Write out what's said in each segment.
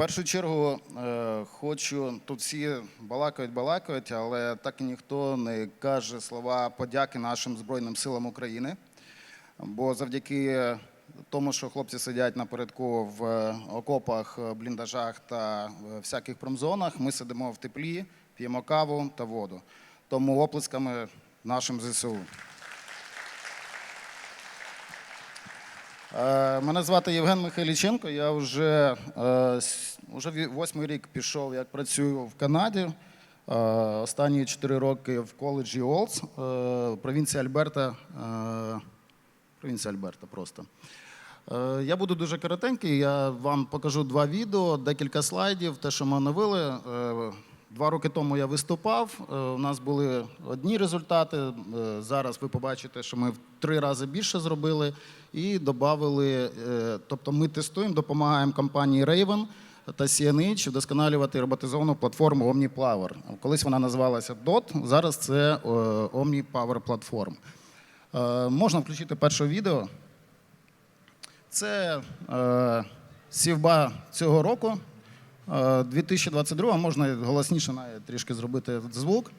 першу чергу е, хочу, тут всі балакають, балакають, але так і ніхто не каже слова подяки нашим Збройним силам України. Бо завдяки тому, що хлопці сидять напередку в окопах, бліндажах та всяких промзонах, ми сидимо в теплі, п'ємо каву та воду. Тому оплесками нашим ЗСУ. Мене звати Євген Михайліченко. Я вже, е, вже восьмий рік пішов, як працюю в Канаді. Е, Останні чотири роки в коледжі Олдс, е, провінція Альберта. е, Провінція Альберта просто. Е, Я буду дуже коротенький. Я вам покажу два відео, декілька слайдів, те, що ми оновили. Е, Два роки тому я виступав. е, У нас були одні результати. е, Зараз ви побачите, що ми в три рази більше зробили і додали. Тобто, ми тестуємо, допомагаємо компанії Raven та CNH вдосконалювати роботизовану платформу OmniPower. Колись вона називалася DOT, зараз це е, OmniPower. Е, Можна включити перше відео. Це е, сівба цього року, е, 2022, можна голосніше навіть трішки зробити звук.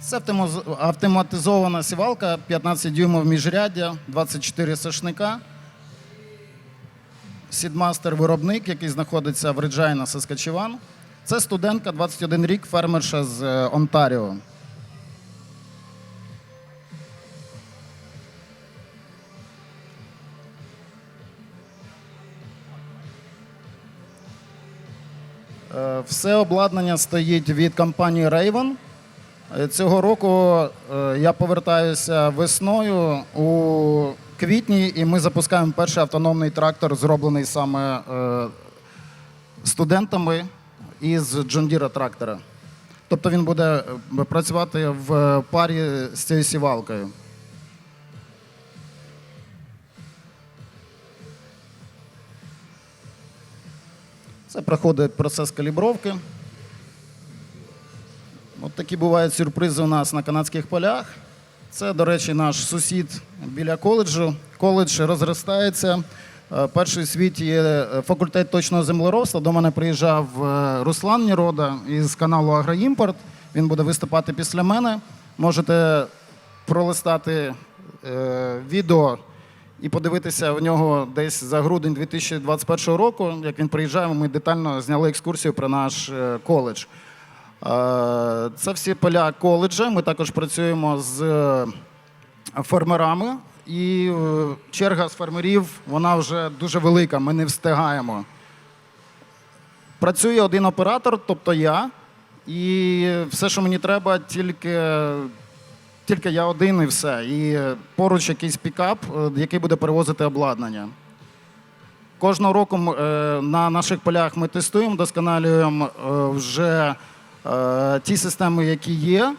Це автоматизована сівалка, 15 дюймів міжряддя, 24 сошника. Сідмастер виробник, який знаходиться в Реджайна, Саскачеван. Це студентка, 21 рік, фермерша з е, Онтаріо. Все обладнання стоїть від компанії Raven. Е, Цього року е, я повертаюся весною у квітні, і ми запускаємо перший автономний трактор, зроблений саме е, студентами із Deere трактора. Тобто він буде працювати в парі з цією сівалкою. Це проходить процес калібровки. От такі бувають сюрпризи у нас на канадських полях. Це, до речі, наш сусід біля коледжу. Коледж розростається. Е, Перший у світі є е, факультет точного землеробства. До мене приїжджав е, Руслан Нірода із каналу Агроімпорт. Він буде виступати після мене. Можете пролистати відео і подивитися в нього десь за грудень 2021 року. Як він приїжджає, ми детально зняли екскурсію про наш е, коледж. Е, Це всі поля коледжа. Ми також працюємо з е, фермерами. І черга з фермерів вона вже дуже велика. Ми не встигаємо. Працює один оператор, тобто я. І все, що мені треба, тільки, тільки я один і все. І поруч якийсь пікап, е, який буде перевозити обладнання. Кожного року е, на наших полях ми тестуємо, досконалюємо е, вже е, ті системи, які є,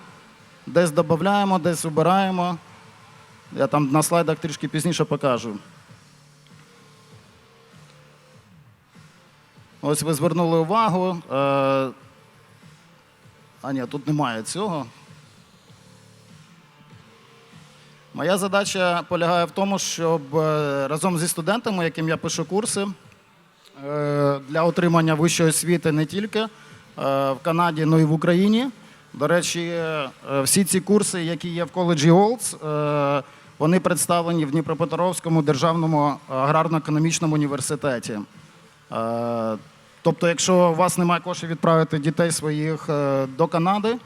десь додаємо, десь убираємо. Я там на слайдах трішки пізніше покажу. Ось ви звернули увагу. Е, а ні, тут немає цього. Моя задача полягає в тому, щоб е, разом зі студентами, яким я пишу курси, е, для отримання вищої освіти не тільки е, в Канаді, але й в Україні. До речі, всі ці курси, які є в коледжі Олдс, вони представлені в Дніпропетровському державному аграрно-економічному університеті. Тобто, якщо у вас немає коштів відправити дітей своїх до Канади,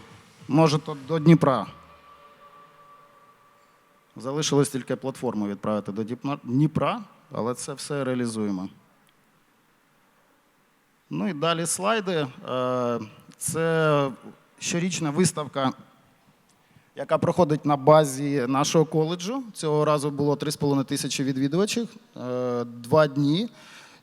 можете до Дніпра. Залишилось тільки платформу відправити до Дніпра- але це все реалізуємо. Ну і далі слайди. Е, Це щорічна виставка, яка проходить на базі нашого коледжу. Цього разу було 3,5 тисячі відвідувачів, е, два дні.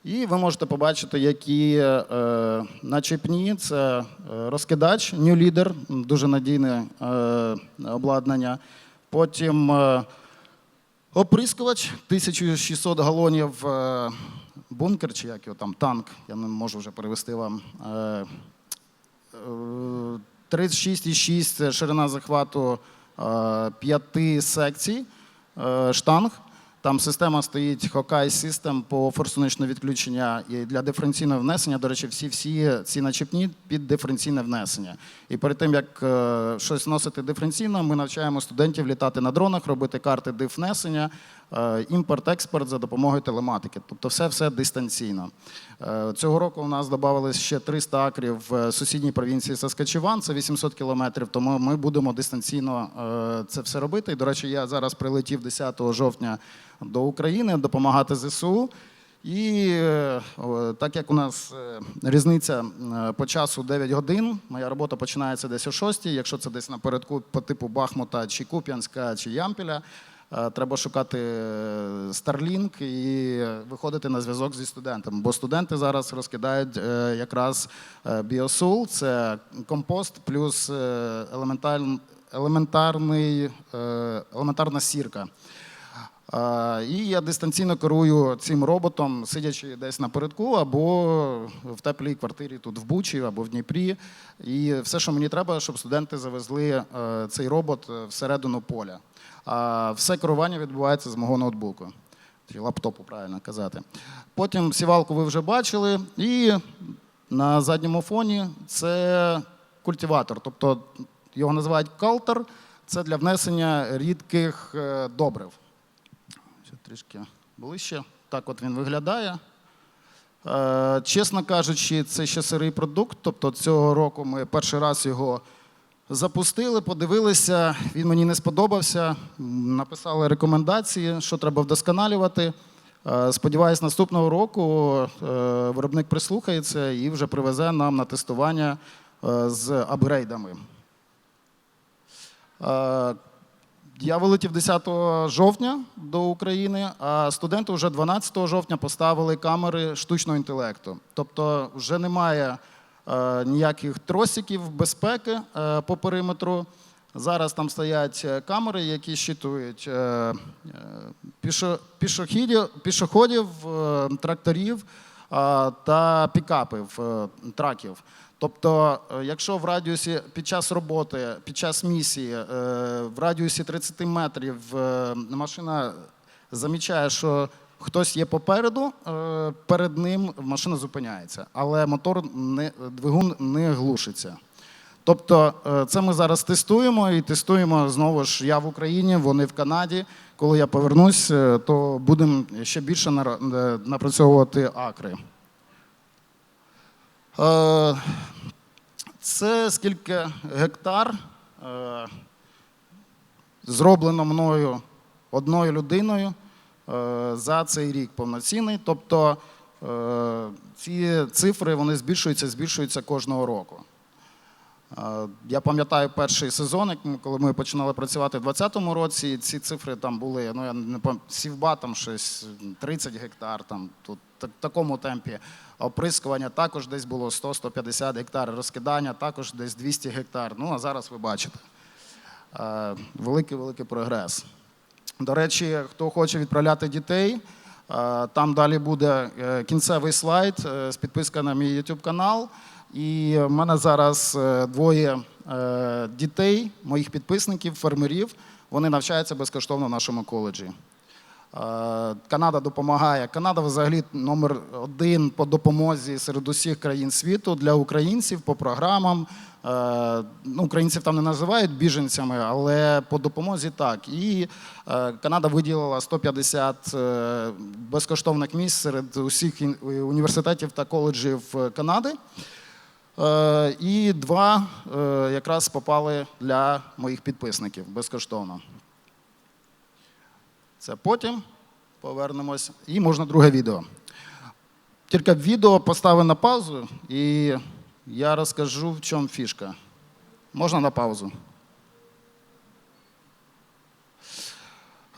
І ви можете побачити, які е, начепні це розкидач, New Leader, дуже надійне обладнання. Потім е, оприскувач 1600 галонів е, бункер, чи як його там, танк, я не можу вже перевести вам. Е, е, 36,6 ширина захвату п'яти секцій, штанг. Там система стоїть Hawkeye System по форсуничне відключення і для диференційного внесення. До речі, всі всі ці начепні під диференційне внесення. І перед тим як е, щось вносити диференційно, ми навчаємо студентів літати на дронах, робити карти диф внесення, імпорт-експорт за допомогою телематики. Тобто, все все дистанційно. Е, Цього року у нас додавалось ще 300 акрів в сусідній провінції Саскачеван, це 800 кілометрів. Тому ми будемо дистанційно е, це все робити. І, до речі, я зараз прилетів 10 жовтня до України допомагати ЗСУ. І е, так як у нас е, різниця е, по часу 9 годин, моя робота починається десь о 6, якщо це десь напередку по типу Бахмута чи Куп'янська чи Ямпіля, е, треба шукати е, Starlink і виходити на зв'язок зі студентами. Бо студенти зараз розкидають е, якраз е, біосул, це компост плюс е, елементарний, е, елементарна сірка. І я дистанційно керую цим роботом, сидячи десь напередку або в теплій квартирі тут в Бучі або в Дніпрі. І все, що мені треба, щоб студенти завезли е, цей робот е, всередину поля. Все керування відбувається з мого ноутбуку. Чи лаптопу, правильно казати. Потім сівалку ви вже бачили, і на задньому фоні це культиватор. Тобто його називають калтер. Це для внесення рідких е, добрив. Ще трішки ближче. Так от він виглядає. Е, Чесно кажучи, це ще сирий продукт. Тобто цього року ми перший раз його запустили, подивилися, він мені не сподобався. Написали рекомендації, що треба вдосконалювати. Е, Сподіваюсь, наступного року е, виробник прислухається і вже привезе нам на тестування е, з апгрейдами. Я вилетів 10 жовтня до України, а студенти вже 12 жовтня поставили камери штучного інтелекту. Тобто вже немає ніяких тросиків безпеки е, по периметру. Зараз там стоять е, камери, які щитують е, е, пішоходів, е, тракторів е, та пікапів, е, траків. Тобто, е, якщо в радіусі під час роботи, під час місії, е, в радіусі 30 метрів е, машина замічає, що хтось є попереду, е, перед ним машина зупиняється, але мотор не двигун не глушиться. Тобто, е, це ми зараз тестуємо і тестуємо знову ж я в Україні, вони в Канаді. Коли я повернусь, е, то будемо ще більше напрацьовувати акри. Це скільки гектар зроблено мною одною людиною за цей рік повноцінний. Тобто е, ці цифри вони збільшуються, збільшуються кожного року. Е, Я пам'ятаю перший сезон, коли ми починали працювати в 2020 році. Ці цифри там були, ну я не пам'ятаю, сівба там щось 30 гектар, там тут в такому темпі. Оприскування також десь було 100-150 гектар, розкидання також десь 200 гектар. Ну а зараз ви бачите. Е, Великий великий прогрес. До речі, хто хоче відправляти дітей, е, там далі буде е, кінцевий слайд е, з підписка на мій YouTube канал. І в мене зараз двоє дітей, моїх підписників, фермерів. Вони навчаються безкоштовно в нашому коледжі. Е, Канада допомагає. Канада взагалі номер один по допомозі серед усіх країн світу для українців по програмам. Е, Ну, українців там не називають біженцями, але по допомозі так. І е, Канада виділила 150 е, безкоштовних місць серед усіх університетів та коледжів Канади. І два якраз попали для моїх підписників безкоштовно. Це потім повернемось. І можна друге відео. Тільки відео поставив на паузу, і я розкажу, в чому фішка. Можна на паузу?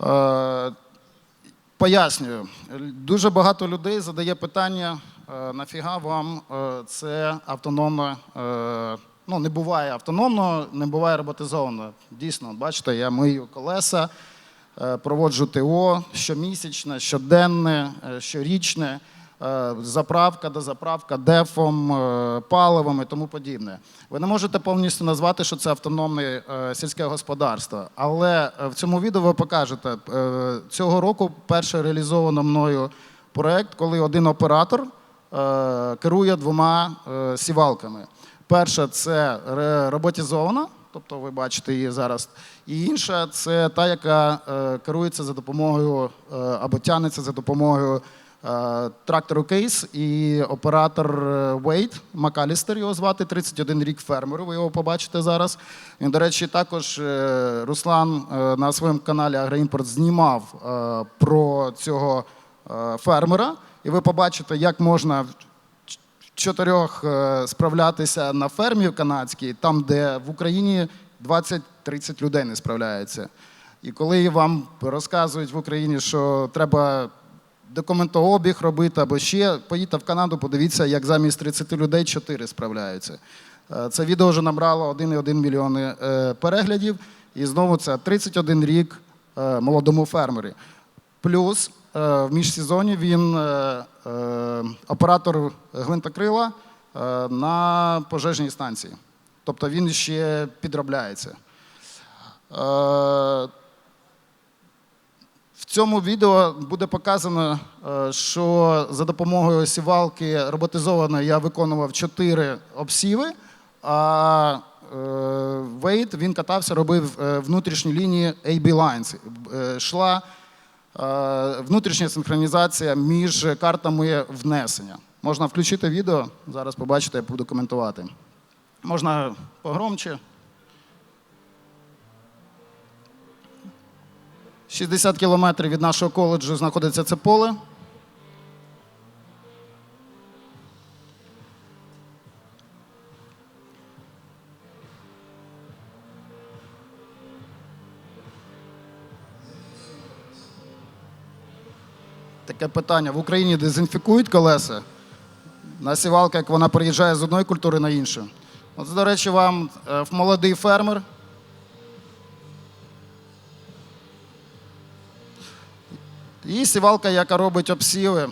Е, Пояснюю. Дуже багато людей задає питання, е, нафіга вам е, це автономно, ну не буває автономно, не буває роботизовано. Дійсно, бачите, я мию колеса, проводжу ТО щомісячне, щоденне, е, щорічне. е, заправка, дозаправка, дефом, е, паливом і тому подібне. Ви не можете повністю назвати, що це автономне е, сільське господарство. Але е, в цьому відео ви покажете е, цього року перше реалізовано мною проект, коли один оператор е, керує двома е, сівалками. Перша це роботизована, тобто ви бачите її зараз. І інша це та, яка е, керується за допомогою е, або тягнеться за допомогою е, трактору Кейс і оператор Вейт Макалістер його звати, 31 рік фермеру. Ви його побачите зараз. Він, до речі, також Руслан на своєму каналі Агроімпорт знімав про цього фермера. І ви побачите, як можна чотирьох е, справлятися на фермі канадській, там, де в Україні 20-30 людей не справляється. І коли вам розказують в Україні, що треба документообіг робити або ще, поїдьте в Канаду, подивіться, як замість 30 людей 4 справляються. Е, Це відео вже набрало 1,1 мільйони е, переглядів. І знову це 31 рік молодому фермері. Плюс в міжсезоні він е, е, оператор гвинтокрила е, на пожежній станції. Тобто він ще підробляється. Е, В цьому відео буде показано, е, що за допомогою сівалки роботизованої я виконував чотири обсіви, а е, Вейт він катався, робив е, внутрішні лінії AB Lines. Е, Йшла е, внутрішня синхронізація між картами внесення. Можна включити відео, зараз побачите, я буду коментувати. Можна погромче. 60 кілометрів від нашого коледжу знаходиться це поле. Таке питання. В Україні дезінфікують колеса? На сівалка, як вона переїжджає з одної культури на іншу. От, до речі, вам е, молодий фермер. І сівалка, яка робить обсіви.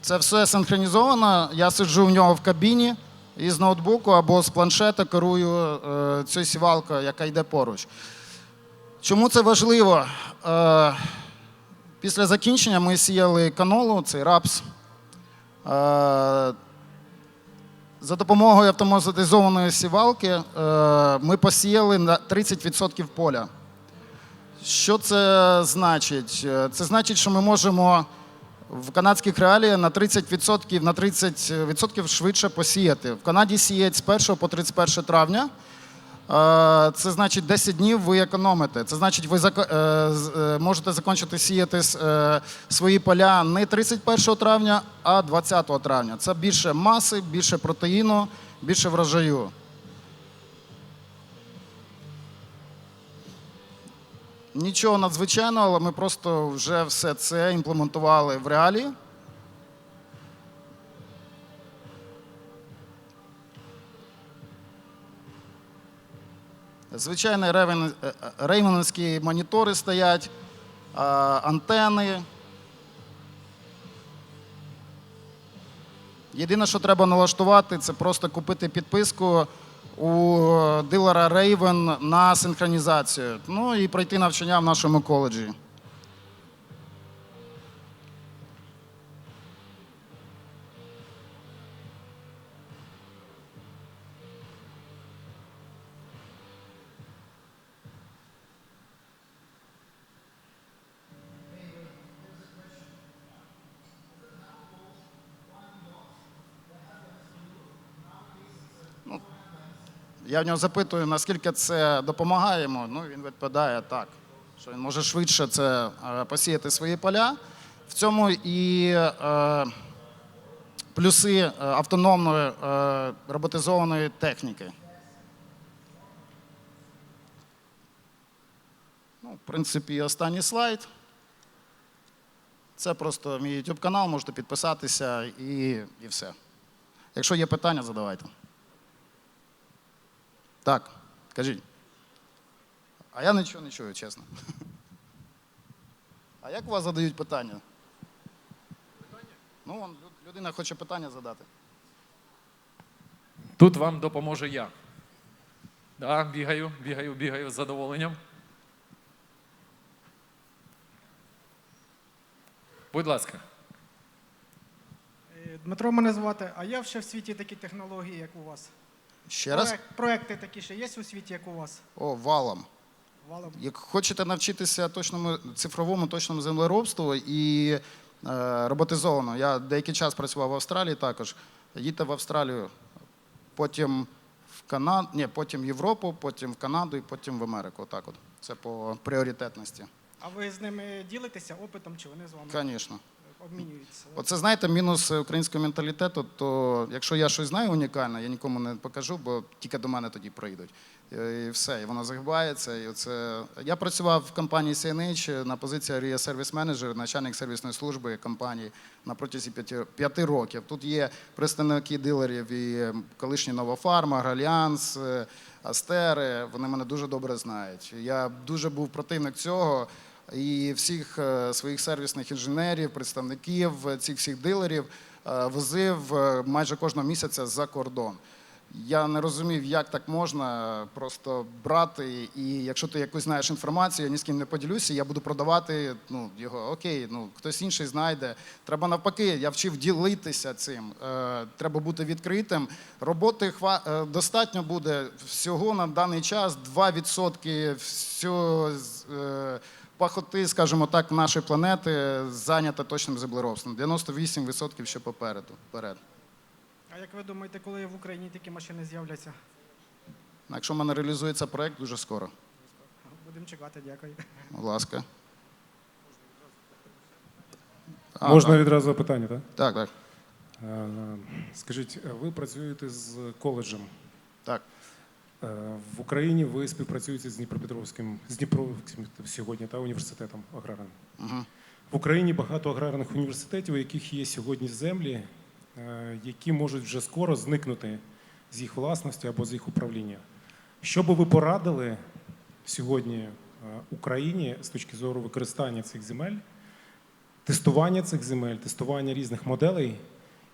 Це все синхронізовано. Я сиджу в нього в кабіні і з ноутбуку або з планшета керую е, цією сівалкою, яка йде поруч. Чому це важливо? Після закінчення ми сіяли канолу, цей рапс. Е, за допомогою автоматизованої сівалки е, ми посіяли на 30% поля. Що це значить? Е, Це значить, що ми можемо в канадських реаліях на 30%, на 30% швидше посіяти. В Канаді сіять з 1 по 31 травня. Е, Це значить 10 днів ви економите. Це значить, ви е, е, можете закінчити сіяти свої поля не 31 травня, а 20 травня. Це більше маси, більше протеїну, більше врожаю. Нічого надзвичайного, але ми просто вже все це імплементували в реалії. Звичайні е, е, рейманівські монітори стоять, антени. Єдине, що треба налаштувати, це просто купити підписку у дилера Raven на синхронізацію. Ну і пройти навчання в нашому коледжі. Я в нього запитую, наскільки це допомагає йому. Ну, він відповідає так, що він може швидше це е, посіяти свої поля. В цьому і е, плюси е, автономної е, роботизованої техніки. Ну, в принципі, останній слайд. Це просто мій YouTube канал, можете підписатися і, і все. Якщо є питання, задавайте. Так, кажіть. А я нічого не чую, чесно. А як у вас задають питання? Питання? Ну, вон, людина хоче питання задати. Тут вам допоможе я. Да, бігаю, бігаю, бігаю з задоволенням. Будь ласка. Е, Дмитро мене звати, а є ще в світі такі технології, як у вас? Ще раз? Проекти такі ще є у світі, як у вас? О, валом. Валом. Як хочете навчитися точному цифровому точному землеробству і е, роботизовано. Я деякий час працював в Австралії також. Їдьте в Австралію, потім в Канаду, ні, потім в Європу, потім в Канаду і потім в Америку. Отак от. Це по пріоритетності. А ви з ними ділитеся опитом, чи вони з вами Звісно. Обмінюються? Оце знаєте, мінус українського менталітету. То якщо я щось знаю унікальне, я нікому не покажу, бо тільки до мене тоді прийдуть. Е, І все, і воно загибається. І оце... Я працював в компанії CNH на позиції Area Service Manager, начальник сервісної служби компанії на протязі п'яти, п'яти років. Тут є представники дилерів і колишні Новофарма, Агральянс, е, Астери. Вони мене дуже добре знають. Я дуже був противник цього і всіх е, своїх сервісних інженерів, представників цих всіх дилерів е, возив е, майже кожного місяця за кордон. Я не розумів, як так можна просто брати, і якщо ти якусь знаєш інформацію, я ні з ким не поділюся, я буду продавати ну, його. Окей, ну хтось інший знайде. Треба навпаки, я вчив ділитися цим. Е, треба бути відкритим. Роботи хва... достатньо буде всього на даний час 2% всього. Е, пахоти, скажімо так, нашої планети зайнята точним землеробством. 98% ще попереду. Вперед. А як ви думаєте, коли в Україні такі машини з'являться? Якщо в мене реалізується проект, дуже скоро. Будемо чекати, дякую. Будь ласка. А, Можна так. відразу запитання, так? Так, так. Е, Скажіть, ви працюєте з коледжем. так. Е, В Україні ви співпрацюєте з Дніпропетровським, з Дніпровським сьогодні та університетом аграрним. Угу. В Україні багато аграрних університетів, у яких є сьогодні землі, е, які можуть вже скоро зникнути з їх власності або з їх управління. Що би ви порадили сьогодні е, Україні з точки зору використання цих земель, тестування цих земель, тестування різних моделей,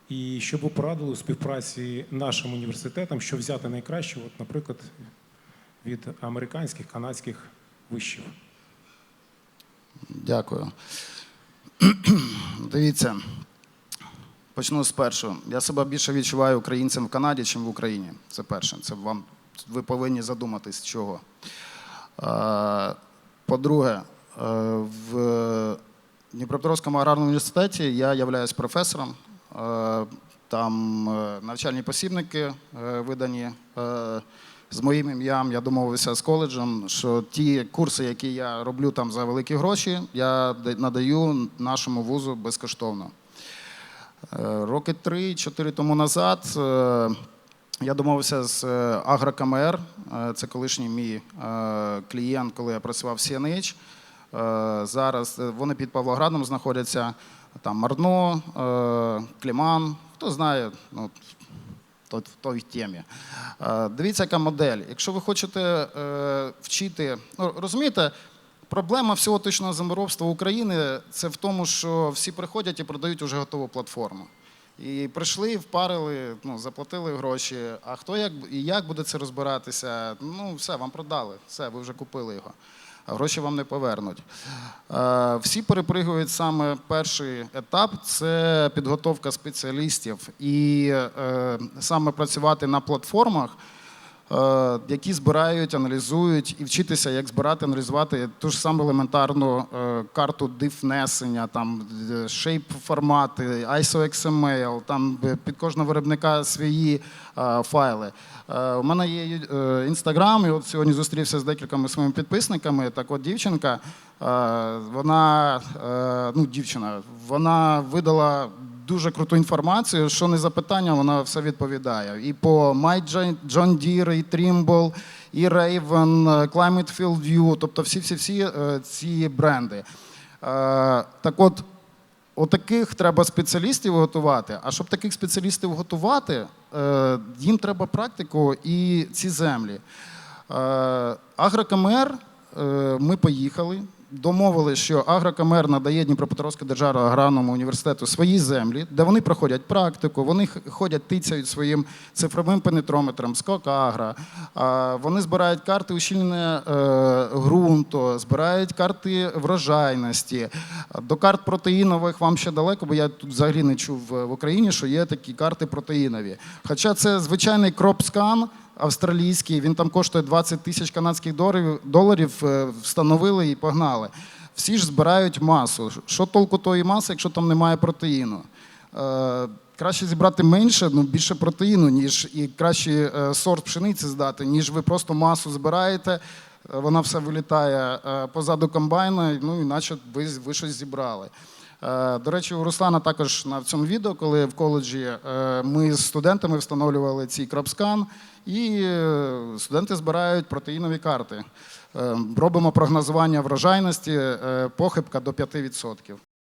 і що б ви порадили у співпраці нашим університетам, що взяти найкраще, от, наприклад, від американських, канадських вишів? Дякую. Дивіться, почну з першого. Я себе більше відчуваю українцем в Канаді, ніж в Україні. Це перше. Це вам ви повинні задуматись, чого. Е, По-друге, е, в Дніпропетровському аграрному університеті я являюсь професором. Е, Там е, навчальні посібники е, видані. з моїм ім'ям я домовився з коледжем, що ті курси, які я роблю там за великі гроші, я надаю нашому вузу безкоштовно. Роки три-чотири тому назад я домовився з Агрокамер, це колишній мій клієнт, коли я працював в CNH. Зараз вони під Павлоградом знаходяться. Там Марно, е, Кліман, хто знає, ну, то- в той темі. Е, Дивіться, яка модель. Якщо ви хочете е, вчити, ну розумієте, проблема всього точного землеробства України це в тому, що всі приходять і продають уже готову платформу. І прийшли, впарили, ну, заплатили гроші. А хто як і як буде це розбиратися? Ну, все, вам продали, все, ви вже купили його. Гроші вам не повернуть. Е, Всі перепригують саме перший етап це підготовка спеціалістів і е, саме працювати на платформах, які збирають, аналізують і вчитися, як збирати, аналізувати ту ж саму елементарну е, карту диф-несення, там е, шейп формати, ISO XML, там е, під кожного виробника свої е, файли. Е, У мене є інстаграм, і от сьогодні зустрівся з декількома своїми підписниками. Так от дівчинка, е, вона, е, ну, дівчина, вона видала дуже круту інформацію, що не запитання, вона все відповідає. І по My John Deere, і Trimble, і е, Climate Field View, тобто всі-всі-всі е, ці бренди. Е, Так от, Отаких треба спеціалістів готувати. А щоб таких спеціалістів готувати, е, їм треба практику і ці землі. Агрокамер, ми поїхали. Домовилися, що Агрокамер надає Дніпропетровському державному аграрному університету свої землі, де вони проходять практику, вони ходять, тицяють своїм цифровим пенетрометром, скок агра. Вони збирають карти ущільнення е, ґрунту, збирають карти врожайності. До карт протеїнових вам ще далеко, бо я тут взагалі не чув в Україні, що є такі карти протеїнові. Хоча це звичайний кропскан австралійський, він там коштує 20 тисяч канадських доларів, е, встановили і погнали. Всі ж збирають масу. Що толку тої маси, якщо там немає протеїну? Е, Краще зібрати менше, ну більше протеїну, ніж і краще е, сорт пшениці здати, ніж ви просто масу збираєте, вона все вилітає позаду комбайна, ну і наче ви, ви щось зібрали. Е, До речі, у Руслана також на цьому відео, коли в коледжі е, ми з студентами встановлювали цей кропскан, і е, студенти збирають протеїнові карти. Робимо прогнозування врожайності, похибка до 5%.